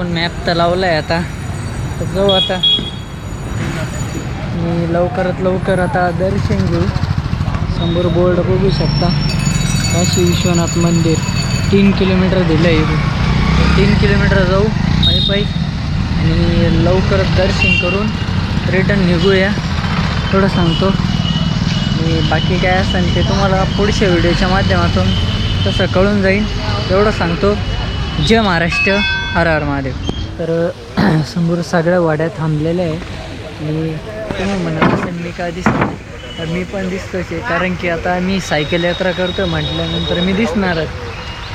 आपण मॅप तर लावला आहे आता. तर जाऊ आता. मी लवकरात लवकर आता दर्शन घेऊ. समोर बोर्ड बघू शकता. काशी विश्वनाथ मंदिर. तीन किलोमीटर दिलं आहे तीन किलोमीटर जाऊ. पायी पायी. आणि लवकरच दर्शन करून रिटर्न निघूया. थोडं सांगतो. आणि बाकी काय असेल ते तुम्हाला पुढच्या व्हिडिओच्या माध्यमातून तसं कळून जाईल. एवढं सांगतो. जय महाराष्ट्र. हर हर महादेव. तर समोर सगळ्या वाड्या थांबलेल्या आहे आणि तुम्ही म्हणत असेल मी का दिसतो तर मी पण दिसतोच आहे. कारण की आता मी सायकल यात्रा करतो म्हटल्यानंतर मी दिसणारच.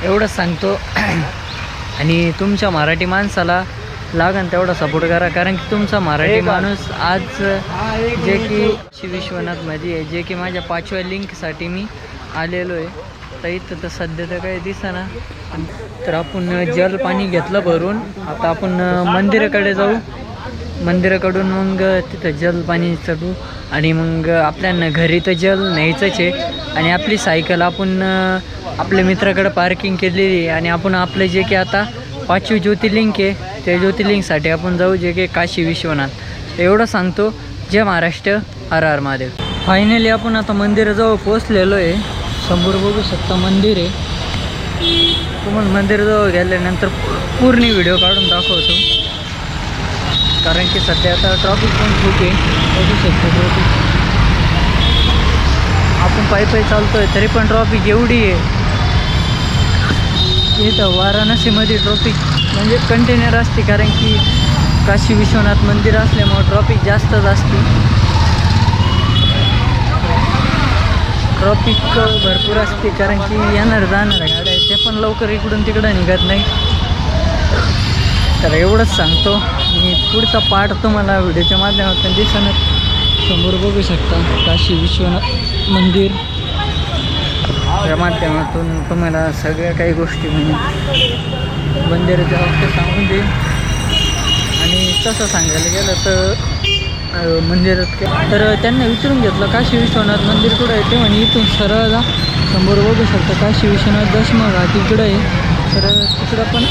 एवढंच सांगतो. आणि तुमच्या मराठी माणसाला लागन तेवढा सपोर्ट करा. कारण की तुमचा मराठी माणूस आज जे की श्री विश्वनाथमध्ये आहे. जे की माझ्या पाचव्या लिंकसाठी मी आलेलो आहे. आता इथं तर सध्या तर काही दिसेना. तर आपण जल पाणी घेतलं भरून. आता आपण मंदिराकडे जाऊ. मंदिराकडून मग तिथं जल पाणी चढू. आणि मग आपल्याला घरी तर जल न्यायचंच आहे. आणि आपली सायकल आपण आपल्या मित्राकडे पार्किंग केलेली आहे. आणि आपण आपलं जे की आता पाचवी ज्योतिर्लिंग आहे त्या ज्योतिर्लिंगसाठी आपण जाऊ जे की काशी विश्वनाथ. एवढं सांगतो. जय महाराष्ट्र. हर हर महादेव. फायनली आपण आता मंदिराजवळ पोचलेलो आहे. समोर बघू शकता मंदिर आहे. तुम्हाला मंदिराजवळ गेल्यानंतर पूर्ण व्हिडिओ काढून दाखवतो. कारण की सध्या आता ट्रॉफिक पण खूप आहे. बघू शकतो ट्रॉफिक आपण पायी पायी चालतोय तरी पण ट्रॉफिक एवढी आहे. इथं वाराणसीमध्ये ट्रॉफिक म्हणजे कंटेनर असते कारण की काशी विश्वनाथ मंदिर असल्यामुळं ट्रॉफिक जास्तच असते. ट्रॉफिक भरपूर असते कारण की येणार जाणार गाड्या ते पण लवकर इकडून तिकडं निघत नाही. तर एवढंच सांगतो. मी पुढचा पार्ट तुम्हाला व्हिडिओच्या माध्यमातून दिसणार समोर बघू शकता काशी विश्वनाथ मंदिर. या माध्यमातून तुम्हाला सगळ्या काही गोष्टी म्हणजे मंदिराच्या बाबतीत सांगून देईन. आणि तसं सांगायला गेलं तर मंदिरात तर त्यांना विचारून घेतलं काशी विश्वनाथ मंदिर कुठं आहे? ते म्हणे इथून सरळ जा समोर बघू शकता काशी विश्वनाथ दशमा तिकडं इकडं आहे. तर तिकडं पण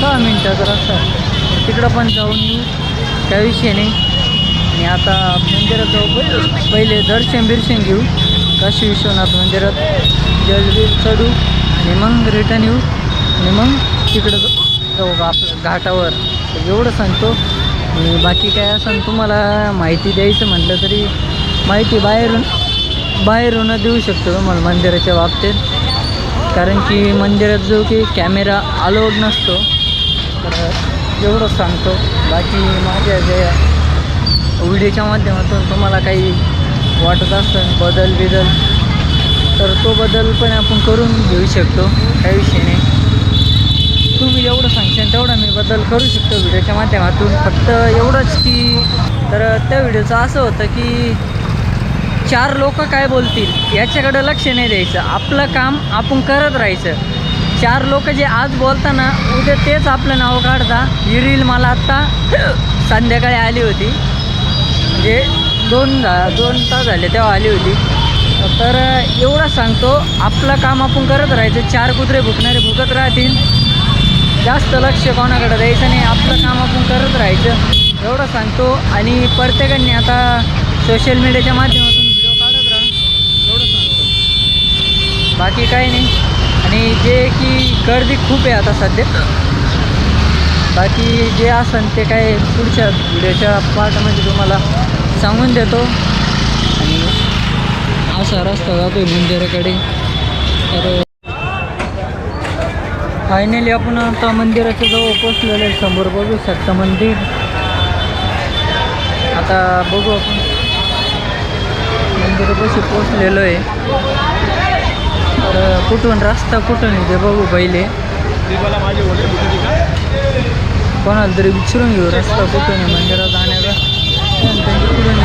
सहा मिनटाचा रस्ता आहे. तिकडं पण जाऊन येऊ काही विषय नाही. आणि आता मंदिरात जाऊ पहिले- दर्शन बिर्शन घेऊ. काशी विश्वनाथ मंदिरात जलबीर चढू आणि मग रिटर्न येऊ. आणि मग तिकडं जाऊ- आपल्या आपलं घाटावर एवढं सांगतो. आणि बाकी काय असं तुम्हाला माहिती द्यायचं म्हटलं तरी माहिती बाहेरून बाहेरून देऊ शकतो तुम्हाला मंदिराच्या बाबतीत. कारण की मंदिरात जो की कॅमेरा अलाउड नसतो. तर एवढंच सांगतो. बाकी माझ्या जे व्हिडिओच्या माध्यमातून तुम्हाला काही वाटत असतं बदल बिदल तर तो बदल पण आपण करून घेऊ शकतो. काही विषय नाही. तुम्ही एवढं सांगशान तेवढं मी बदल करू शकतो व्हिडिओच्या माध्यमातून. फक्त एवढंच की तर त्या व्हिडिओचं असं होतं की चार लोक काय बोलतील याच्याकडं लक्ष नाही द्यायचं. आपलं काम आपण करत राहायचं. चार लोक जे आज बोलताना उद्या तेच आपलं नाव काढता. ही रील मला आत्ता संध्याकाळी आली होती. म्हणजे दोन दोन तास झाले तेव्हा आली होती. तर एवढं सांगतो आपलं काम आपण करत राहायचं. चार कुत्रे भुकणारे भुकत राहतील. जास्त लक्ष कोणाकडे द्यायचं नाही आपलं काम आपण करत राहायचं. एवढं सांगतो. आणि प्रत्येकाने आता सोशल मीडियाच्या माध्यमातून व्हिडिओ काढत राहा. एवढं सांगतो. बाकी काही नाही. आणि जे की गर्दी खूप आहे आता सध्या. बाकी जे असन ते काय पुढच्या व्हिडिओच्या पार्टमध्ये तुम्हाला सांगून देतो. आणि असा रस्ता जातो मंदिराकडे. तर फायनली आपण आता मंदिराच्या जवळ पोचलेलो आहे समोर बघू शकता मंदिर. आता बघू आपण. मंदिरापाशी पोचलेलो आहे. तर कुठून रस्ता कुठून येते ते बघू पहिले. कोणाला तरी विचारून घेऊ रस्ता कुठून आहे मंदिरात जाण्याचा. कुठून कुठून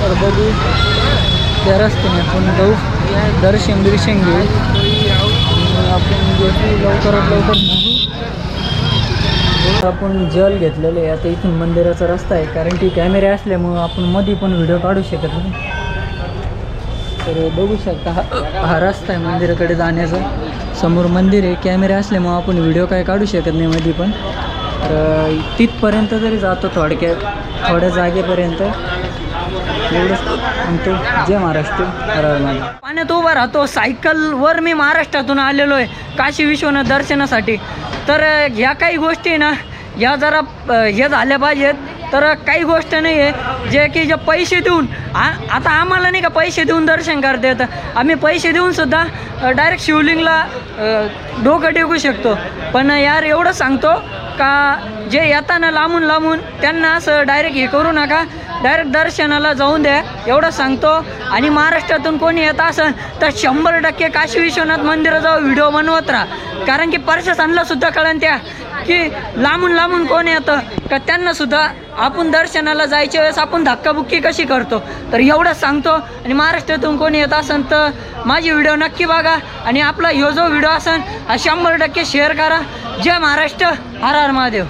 तर बघू. त्या रस्त्याने आपण जाऊ. दर्शन बिर्शन घेऊ. आपण लवकरात लवकर आपण जल घेतलेलं आहे आता इथून मंदिराचा रस्ता आहे कारण की कॅमेरे असल्यामुळं आपण मध्ये पण व्हिडिओ काढू शकत नाही. तर बघू शकता हा हा रस्ता आहे मंदिराकडे जाण्याचा. समोर मंदिर आहे कॅमेरे असल्यामुळं आपण व्हिडिओ काय काढू शकत नाही मध्ये पण. तर तिथपर्यंत जरी जातो थोडक्यात. थोड्या जागेपर्यंत. एवढंच. म्हणतो जय महाराष्ट्र हर पाण्यात उभा राहतो. सायकलवर मी महाराष्ट्रातून आलेलो आहे काशी विश्वनाथ दर्शनासाठी. तर ह्या काही गोष्टी ना ह्या जरा हे झाल्या पाहिजेत. तर काही गोष्ट नाही आहे जे की जे पैसे देऊन आ आता आम्हाला नाही का पैसे देऊन दर्शन करता येतं. आम्ही पैसे देऊन सुद्धा डायरेक्ट शिवलिंगला डोकं टेकू शकतो. पण यार एवढं सांगतो का जे येताना लांबून लांबून त्यांना असं डायरेक्ट हे करू नका. डायरेक्ट दर्शनाला जाऊन द्या. एवढं सांगतो. आणि महाराष्ट्रातून कोणी येत असेल तर शंभर टक्के काशी विश्वनाथ मंदिराजवळ व्हिडिओ बनवत राहा. कारण की प्रशासनाला सुद्धा कळण त्या. की लांबून लांबून कोण येतं? का त्यांना सुद्धा आपण दर्शनाला जायच्या वेळेस आपण धक्काबुक्की कशी करतो? तर एवढंच सांगतो. आणि महाराष्ट्रातून कोणी येत असेल तर माझी व्हिडिओ नक्की बघा. आणि आपला ह्यो जो व्हिडिओ असेल हा शंभर टक्के शेअर करा. जय महाराष्ट्र. हर हर महादेव.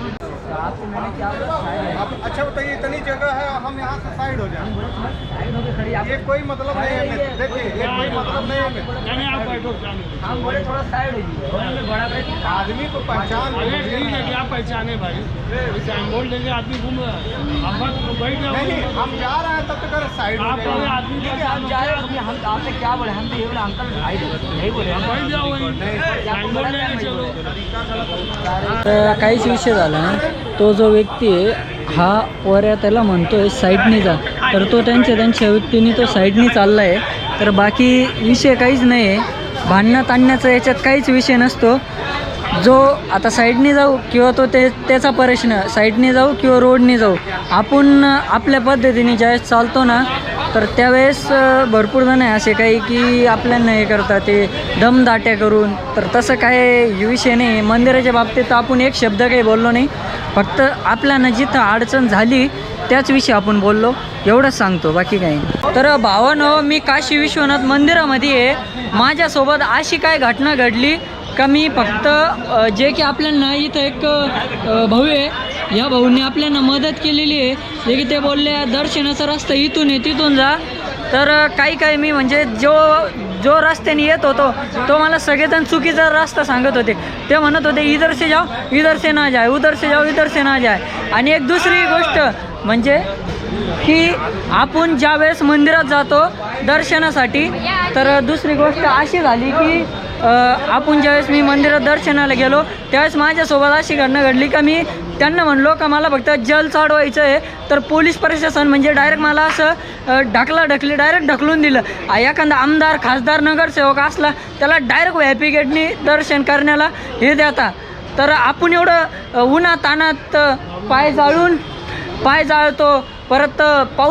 हम यहाँ से साइड हो जाए ये कोई मतलब नहीं है देखिए ये कोई मतलब नहीं है मित्र। आदमी को पहचान ठीक है क्या पहचाने भाई बोर्ड लेके आदमी घूम रहा है आप बैठ नहीं हम जा रहे हैं तब तक साइड हो आप जाइए। अरे आदमी का हम आपसे क्या बोले हम तो ये बोले अंकल नहीं बोले बैठ जाओ काहीच विषय झाला तो जो व्यक्ती आहे हा वऱ्या त्याला म्हणतो आहे जा. तर तो त्यांच्या त्यांच्या व्यक्तीने तो साईडनी चालला आहे तर बाकी विषय काहीच नाही आहे भांडणं आणण्याचा याच्यात काहीच विषय नसतो. जो आता साईडने जाऊ किंवा तो ते त्याचा प्रश्न साईडने जाऊ किंवा रोडने जाऊ आपण आपल्या पद्धतीने ज्यावेळेस चालतो ना तर त्यावेळेस भरपूर जण आहे असे काही की आपल्याला हे करतात ते दमदाट्या करून. तर तसं काय विषय नाही मंदिराच्या बाबतीत आपण एक शब्द काही बोललो नाही. फक्त आपल्यानं जिथं अडचण झाली त्याच विषयी आपण बोललो. एवढंच सांगतो बाकी काही नाही. तर भावानं मी काशी विश्वनाथ मंदिरामध्ये आहे. माझ्यासोबत अशी काय घटना घडली का मी फक्त जे की आपल्याला इथं एक भाऊ आहे. या भाऊने आपल्याला मदत केलेली आहे. जे की ते बोलले दर्शनाचा रस्ता इथून आहे तिथून जा. तर काही काही मी म्हणजे जो जो रस्त्याने येत होतो तो मला सगळेजण चुकीचा रस्ता सांगत होते. ते म्हणत होते इधर से जाओ इधर से ना जाय उधर से जाओ इधर से ना जाय. आणि एक दुसरी गोष्ट म्हणजे की आपण ज्यावेळेस मंदिरात जातो दर्शनासाठी तर दुसरी गोष्ट अशी झाली की आपण ज्यावेळेस मी मंदिरात दर्शनाला गेलो त्यावेळेस माझ्यासोबत अशी घटना घडली का मी त्यांना म्हणलो का मला फक्त जल चढवायचं आहे तर पोलीस प्रशासन म्हणजे डायरेक्ट मला असं ढकला ढकली डायरेक्ट ढकलून दिलं. एखादा आमदार खासदार नगरसेवक असला त्याला डायरेक्ट व्हॅपी गेटनी दर्शन करण्याला हे देता. तर आपण एवढं उन्हा तानात पाय जाळून पाय जाळतो परत पाऊस